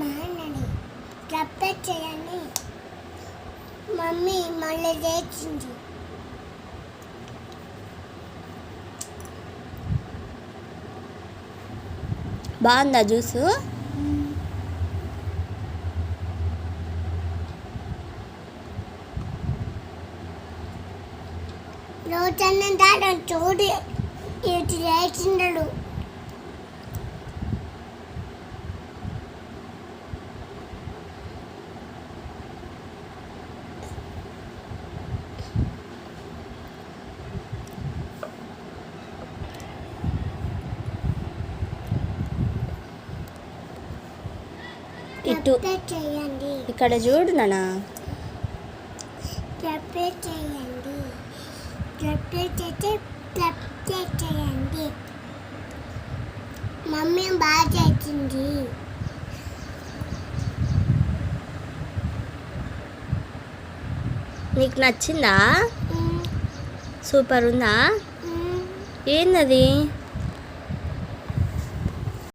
నాన్నని ప్రిపేర్ చేయని. మమ్మీ మళ్ళీ చేసింది బాగుందా జ్యూసు? రోజన్న దాడు చూడు ఇటు చేసిండడు ఇటు. ఇక్కడ చూడు నానా మమ్మీ బాగా చేసింది. నీకు నచ్చిందా? సూపర్ ఉందా. ఏందది?